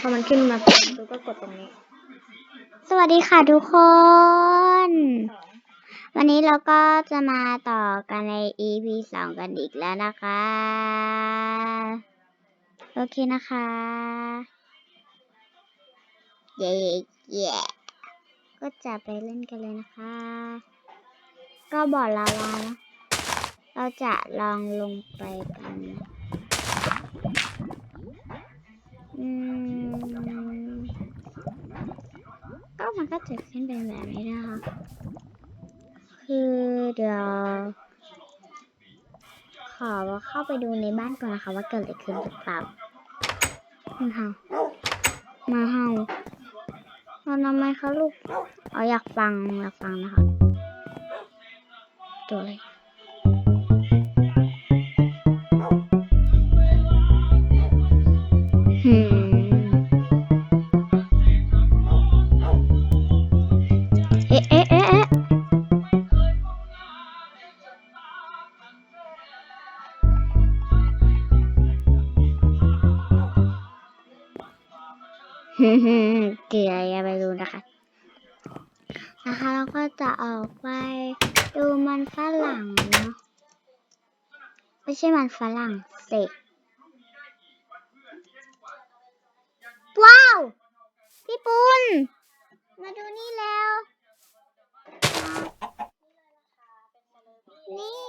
พอมันขึ้นมาปุ๊บเราก็กดตรงนี้ สวัสดีค่ะทุกคน วันนี้เราก็จะมาต่อกันใน EP สองกันอีกแล้วนะคะ โอเคนะคะ เย้เย้ก็จะไปเล่นกันเลยนะคะ ก็บอดลาวานะเราจะลองลงไปกันนะ อืมก็มันก็จะขึ้นเป็นแบบนี้นะคะ คือเดี๋ยวขอเข้าไปดูในบ้านก่อนนะคะว่าเกิดอะไรขึ้นหรือเปล่ามาเห่ามาเห่าเราทำไมคะลูกอ๋ออยากฟังอยากฟังนะคะ ตัวอะไม่ใช่มันฝรั่งเศส ว้าว พี่ปุณมาดูนี่แล้ว นี่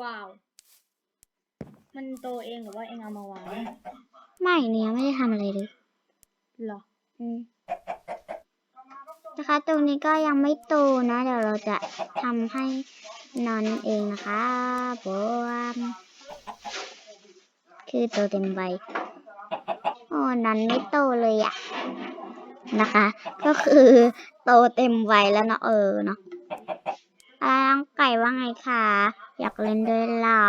ว้าว มันโตเองหรือว่าเองเอามาวาง ไม่เนี่ยไม่ได้ทำอะไรเลยเหรอ อืมนะคะตรงนี้ก็ยังไม่โตนะ เดี๋ยวเราจะทำให้ นอนเองนะคะบวมคือโตเต็มใบโอ้นอนไม่โตเลยอะนะคะ ก็คือโตเต็มวัยแล้วเนาะเออเนาะอ่าน้องไก่ว่าไงคะอยากเล่นด้วยหรอ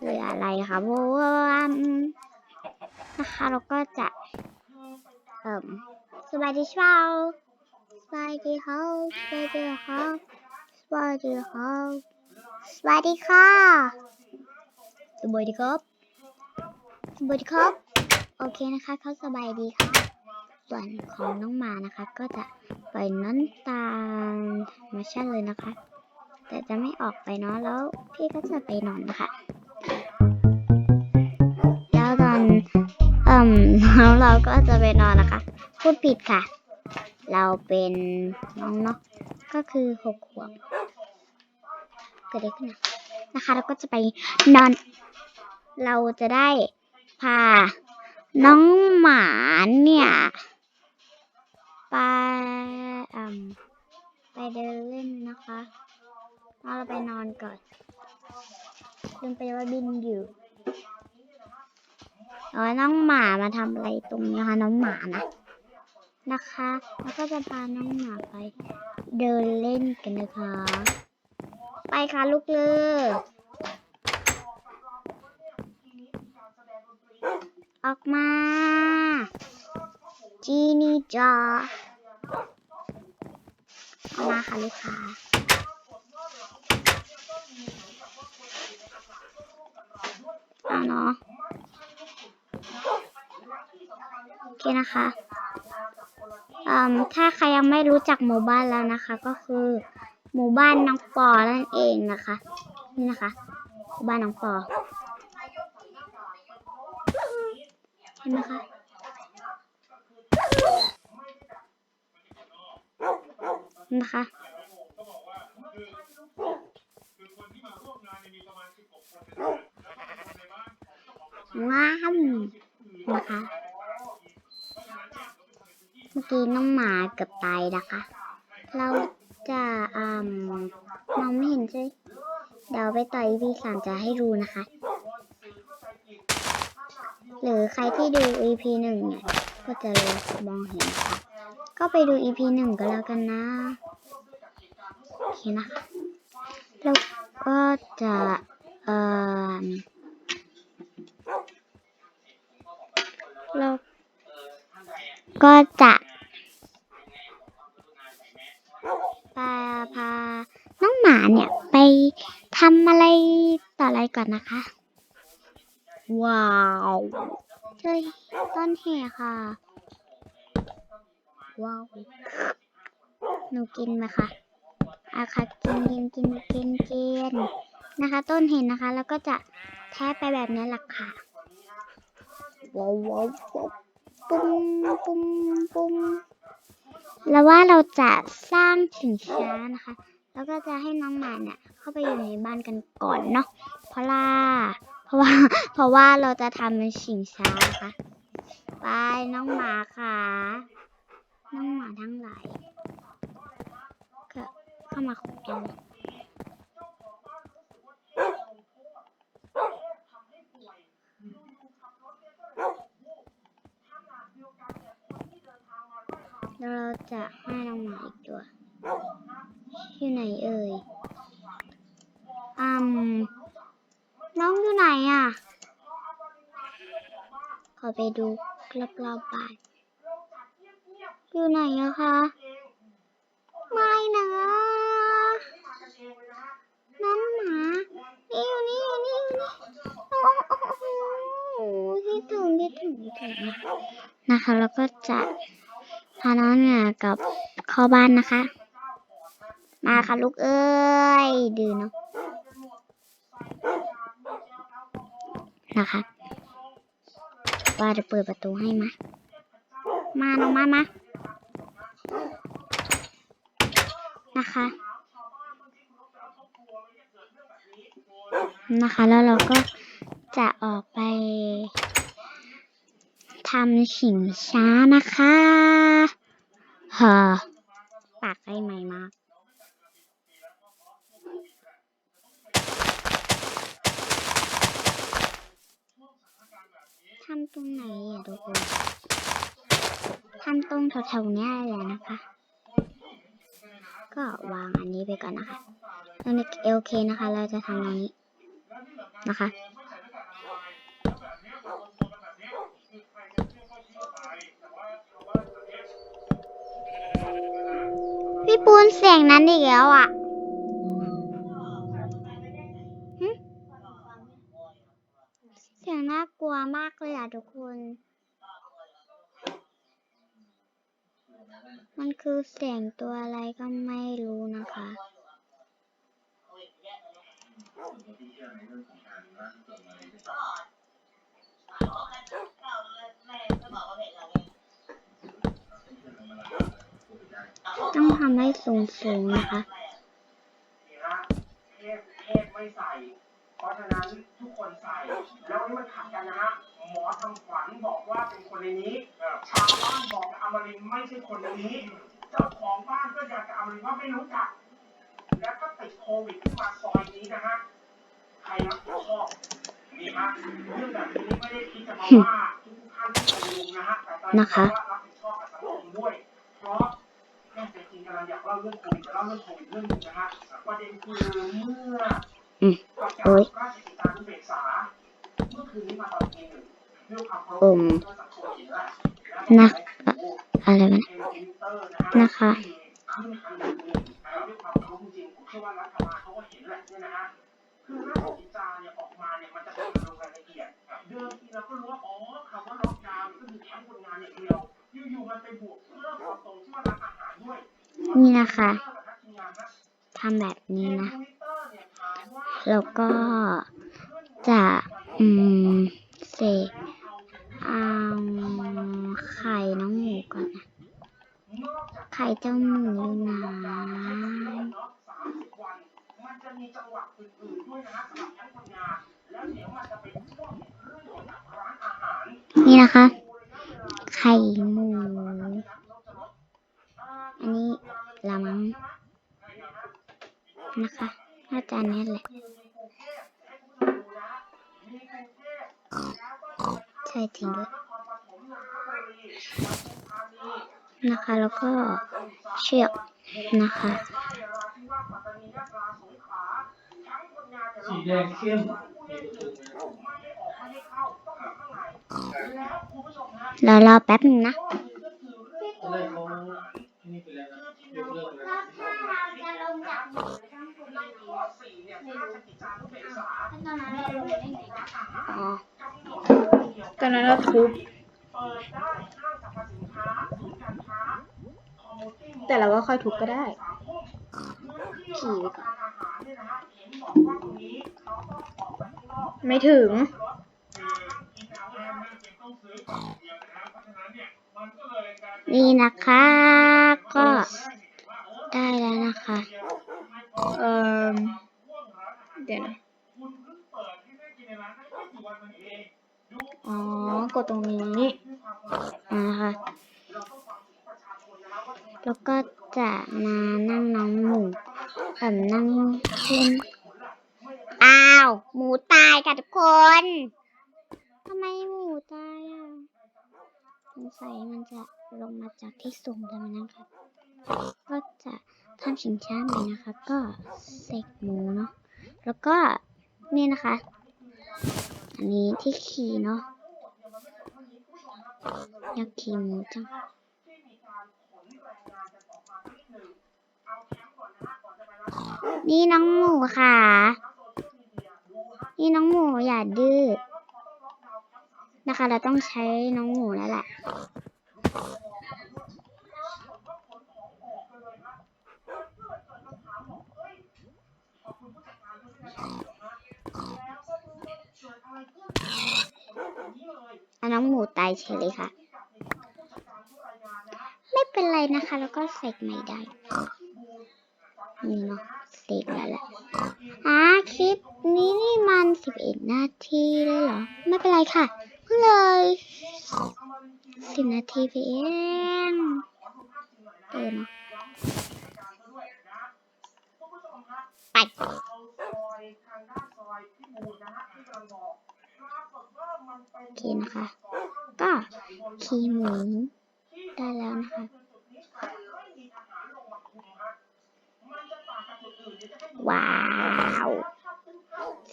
หรืออะไรคะบวมนะคะเราก็จะ เอ่มสวัสดีเช้าสวัสดีครับสวัสดีครับส วัสดีครับสวัสดีค่ะสวัสดีครับสวัสดีครับ โอเคนะคะเขาสบายดีค่ะ ส่วนของน้องหมานะคะ ก็จะปล่อยน้ำตาลธรรมชาติเลยนะคะ แต่จะไม่ออกไปเนาะแล้วพี่ก็จะไปนอนนะคะแล้วตอนเอ่มแล้วเราก็จะไปนอนนะคะ พูดผิดค่ะ เราเป็นน้องเนาะก็คือหกขวบ เกิดอะไรขึ้นนะนะคะเราก็จะไปนอน เราจะได้พาน้องหมาเนี่ยไปไปเดินเล่นนะคะแล้วเราไปนอนก่อนลืมไปว่าบินอยู่เอาน้องหมามาทำอะไรตรงนี้คะน้องหมานะนะคะ แล้วก็จะพาน้องหมาไปเดินเล่นกันนะคะ ไปค่ะลูกเลือออกมา จีนี่จอออกมาค่ะลูกค้าเอาเนาะโอเคนะคะอืมถ้าใครยังไม่รู้จักหมู่บ้านแล้วนะคะ ก็คือ หมู่บ้านน้องปอนั่นเองนะคะ นี่นะคะหมู่บ้านน้องปอเห็นไหมคะนะคะว้าวนะคะ เมื่อกี้น้องหมาเกือบตายนะคะ เรา จะอ่ามมองไม่เห็นใช่เดี๋ยวไปต่อ EP สามจะให้ดูนะคะ หรือใครที่ดู EP หนึ่งเนี่ย ก็จะมองเห็นค่ะ ก็ไปดู EP หนึ่งก็แล้วกันนะ โอเคนะคะแล้วก็จะเอ่อแล้วก็จะ พาพาน้องหมาเนี่ยไปทำอะไรต่ออะไรก่อนนะคะ ว้าวเจอต้นแห่ค่ะ ว้าว หนูกินไหมคะอาค่ะกินกินกินกินกินนะคะ ต้นเห็นนะคะ แล้วก็จะแทะไปแบบนี้แหละค่ะว้าวว้าวว้าวปุ้มปุ้มปุ้ม แล้วว่าเราจะสร้างชิงช้านะคะ แล้วก็จะให้น้องหมาเนี่ยเข้าไปอยู่ในบ้านกันก่อนเนาะเพราะว่าเพราะว่า เพราะว่าเราจะทำเป็นชิงช้านะคะไปน้องหมาค่ะ น้องหมาทั้งหลายก็เข้ามาคุยกัน เราจะให้น้องหมาอีกตัว อยู่ไหนเอ่ยอืมน้องอยู่ไหนอะ ขอไปดูรอบๆบบ้านอยู่ไหนอะคะ ไม่นะน้องหมา นี่อยู่นี่อยู่นี่อยู่นี่โอ้โหคิดถึงคิดถึงคิดถึงนะคะ แล้วก็จะ พาน้องเนี่ยกับเข้าบ้านนะคะ มาค่ะลูกเอ้ยดื้อเนาะนะคะว่าจะเปิดประตูให้มา มาน้องมามานะคะ นะคะ แล้วเราก็จะออกไป ทำฉิงช้านะคะเฮอปากได้ไหมมากทำตรงไหนอะทุกคนทำตรงแถวๆนี้แหละนะคะ ก็วางอันนี้ไปก่อนนะคะตรงนี้โอเคนะคะ เราจะทำตรงนี้นะคะ พี่ ปูนเสียงนั้นอีกแล้วอะเสียงน่ากลัวมากเลยอะทุกคน มันคือเสียงตัวอะไรก็ไม่รู้นะคะ ต้องทำให้สูงๆนะคะนี่ฮะเทพเทพไม่ใส่ เพราะฉะนั้นทุกคนใส่ แล้วนี่มันขัดกันนะฮะ หมอทำขวัญบอกว่าเป็นคนในนี้เอ่อชาวบ้านบอกอมรินทร์ไม่ใช่คนในนี้ เจ้าของบ้านก็อยากจะอมรินทร์ว่าไม่รู้จัก แล้วก็ติดโควิดขึ้นมาซอยนี้นะฮะ ใครรับผิดชอบนี่ฮะเรื่องแบบนี้ไม่ได้คิดจะมาว่าทุกท่านที่เป็นลุงนะฮะ แต่ตอนนี้นะคะว่า ลังอยากเล่าเรื่องโควิดจะเล่าเรื่องโควิดเรื่องหนึงนะฮะประเด็นคือเมื่ออืมประกาโอ้ยศราชกิจจานุเบกษาเมื่อคืนนี้มาตอนตีหนึ่งด้วยความเคารพอืมก็สังคมเห็นแล้วนะโอ้อะไรวะเอ็เนี่ยนอินเตอร์นะฮะนะคะขึ้นอันดับหนึ่งแล้วด้วยความเคารพจริงๆผมเชื่อว่ารัฐบาลเขาก็เห็นแหละเนี่ยนะฮะคือราชกิจจาเนี่ยออกมาเนี่ยมันจะเป็นลงรายละเอียด เดิมทีเราก็รู้ว่า อ๋อคำว่าล็อกดาวน์ก็คือแคมป์คนงานอย่างเดียว อยู่ๆมันไปบวกเพิ่มความตรงที่ว่า นี่นะคะทำแบบนี้นะ แล้วก็จะ อืม เสกเอาไข่น้องหมูก่อนนะ ไข่เจ้าหมูนมันจะมีจังหวะอื่นๆด้วยนะสำหรับแคมป์คนงานแล้วเดี๋ยวมันจะไปพ่วงเรื่องานนี่นะคะ ไข่หมู อันนี้ ละมังนะคะ น่าจะนี่แหละใส่ทิ้งด้วยนะคะ แล้วก็เชือกนะคะสีแดงเข้มแล้วรอแป๊บนึงนะ ตอนแรกเขานี่ไปแล้วนะยกเลิกไปแล้ว อ๋อตอนนั้นเราทุบเปิดได้ห้างสรรพสินค้าศูนย์กข์แต่เราก็ค่อยทุบก็ได้ขี่รับไปประก่อนทานอาหารเนี่ยนะฮะเห็นบอกว่าตรงนี้เขาต้องออกได้ไม่ถึง นี่นะคะ ก็ได้แล้วนะคะ เอ่อเดี๋ยวนะ อ๋อ กดตรงนี้อ่าค่ะแล้วก็จะมานั่งน้องหมูเอ่มนั่งเล่นอ้าว หมูตายค่ะทุกคนทำไมหมูตายอะสงสัยมันจะลงมาจากที่สูงแล้วนะคะก็จะทำชิงช้าใหม่นะคะ ก็เสกหมูเนาะแล้วก็นี่นะคะ นนี้ที่ขี่เนาะอยากขี่หมูจังนี่น้องหมูค่ะ นี่น้องหมูอย่าดื้อนะคะ เราต้องใช้น้องหมูแล้วแหละ อันน้องหมูตายเฉยเลยค่ะ ไม่เป็นไรนะคะ แล้วก็ใส่ใหม่ได้ นี่เนาะเสร็จแล้วแหละอ่าคลิปนี้นี่มันสิบเอ็ดนาทีเลยเหรอ ไม่เป็นไรค่ะ เพิ่งเลยสิบนาทีไปเองเออเนาะไป โอเคนะคะ ก็คีหมูได้แล้วนะคะว้าว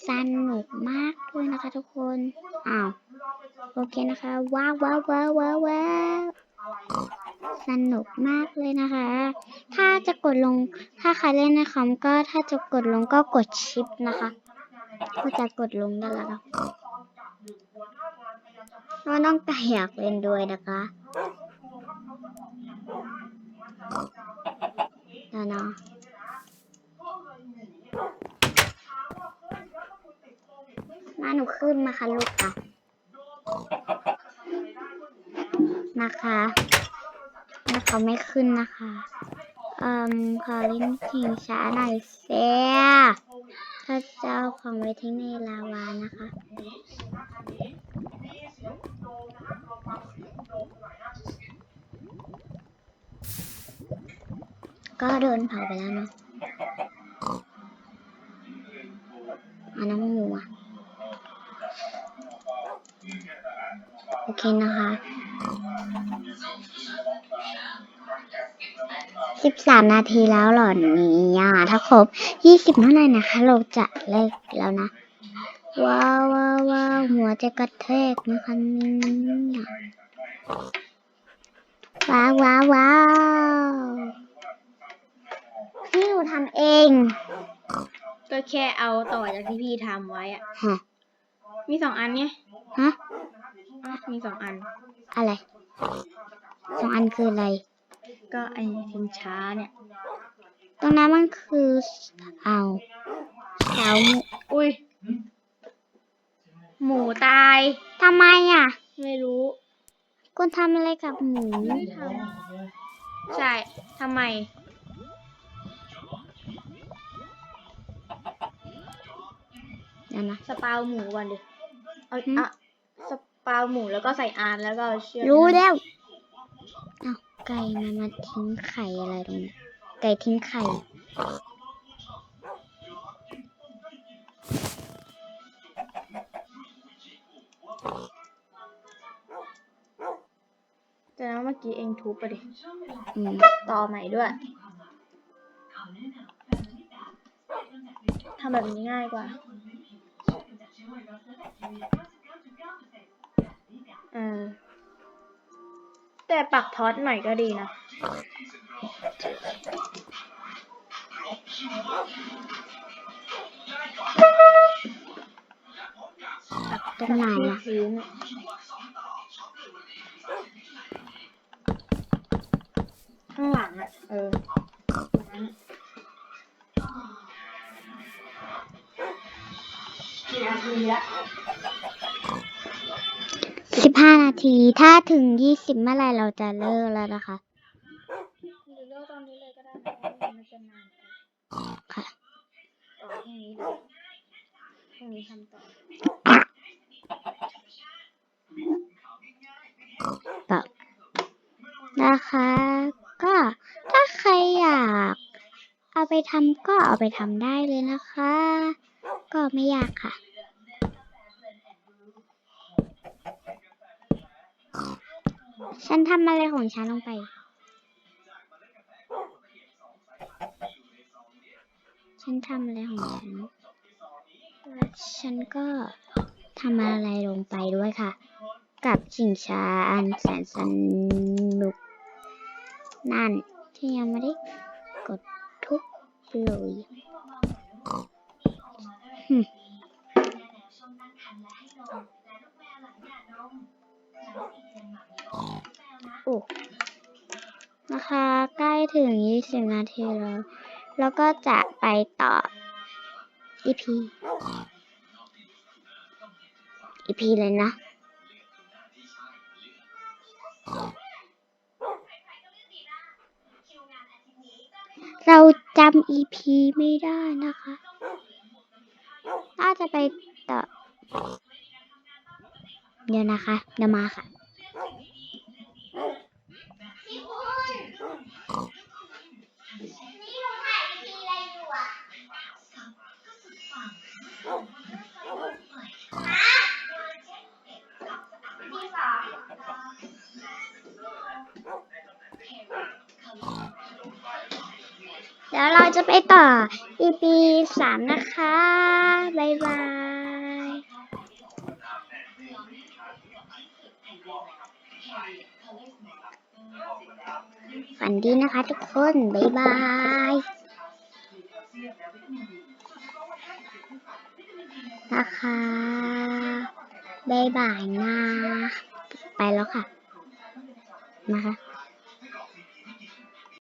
สนุกมากเลยนะคะทุกคน อ้าว โอเคนะคะ ว้าวว้าวว้าวว้าวว้าวสนุกมากเลยนะคะ ถ้าจะกดลง ถ้าใครเล่นในคอมก็ถ้าจะกดลงก็กดชิปนะคะ ก็จะกดลงได้แล้ว นะเพราน้องไก่อยากเล่นด้วยนะคะแล้วเนาะมาหนูขึ้นมาค่ะลูกค่ะนะคะแล้วเขาไม่ขึ้นนะคะเอ่มขอเล่นเพลงช้าหน่อยเสียถ้าจะเอาของไว้ทิ้งในลาวานะคะ ก็โดนเผาไปแล้วเนาะอันน้องหมูอะ โอเคนะคะสิบสามนาทีแล้วหรอเนี่ยถ้าครบยี่สิบเท่านั้นนะคะ เราจะเลิกแล้วนะ ว้าวว้าวว้าวหัวจะกระแทกนะคะนี่ยว้าวว้าวว้าว พี่หนูทำเอง ก็แค่เอาต่อจากที่พี่ทำไว้อะฮะ มีสองอันไงฮะอะมีสองอัน อะไร สองอันคืออะไร ก็ไอ้ชิงช้าเนี่ย ตรงนั้นมันคือเอาเสาหมูอุ้ย หมูตาย ทำไมอะ ไม่รู้ คุณทำอะไรกับหมู ไม่ได้ทใช่ทำไม เดี๋ยวนะสปาวหมูก่อนดิเอาหืมอะสปาวหมูแล้วก็ใส่อานแล้วก็เอาเชือกรู้แล้วอ้าวไก่มันมาทิ้งไข่อะไรตรงนี้ไก่ทิ้งไข่แต่นั้นเมื่อกี้เองทุบไปดิอืมต่อใหม่ด้วยทำแบบนี้ง่ายกว่า เออแต่ปักท็อตหน่อยก็ดีนะตรงไหนที่อะพื้น ทีถ้าถึงยี่สิบเมื่อไหรเราจะเลิกแล้วนะคะ หรือเลือกตอนนี้เลยก็ได้เพราะว่ามันจะนานไปค่ะต่อพรุ่งนี้เลยพรุ่งนี้ทำต่อก็นะคะ ก็ถ้าใครอยากเอาไปทำก็เอาไปทำได้เลยนะคะ ก็ไม่ยากค่ะ ฉัน ทำอะไรของฉันลงไป ฉันทำอะไรของฉัน ฉันก็ทำอะไรลงไปด้วยค่ะ กับชิงช้าอันแสนสนุก นั่นที่ยังไม่ได้กดทุกเลยหึ โอ้นะคะใกล้ถึง 20 นาทีแล้ว แล้วก็จะไปต่อ EP EP เลยนะ เราจำ EP ไม่ได้นะคะ น่าจะไปต่อ เดี๋ยวนะคะ เดี๋ยวมาค่ะ เดี๋ยวเราจะไปต่อ EP สามนะคะ บ๊ายบาย ฝันดีนะคะทุกคน บ๊ายบายนะคะ บ๊ายบายนะ ไปแล้วค่ะ นะคะ